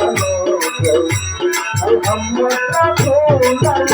I'm not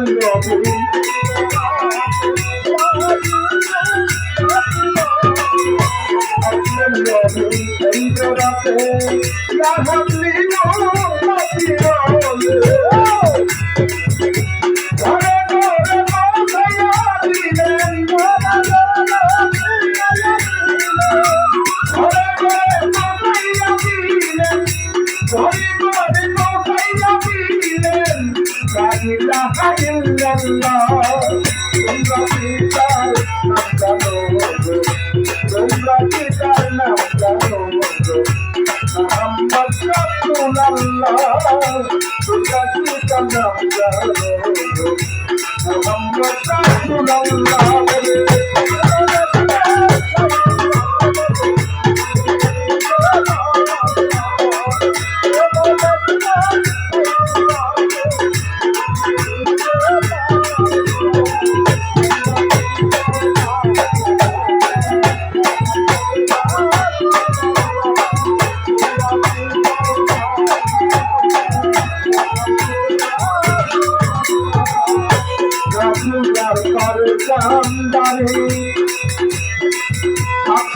আসলেন রবি এই জোড়াতে মোহাম্মদ রাসূলুল্লাহ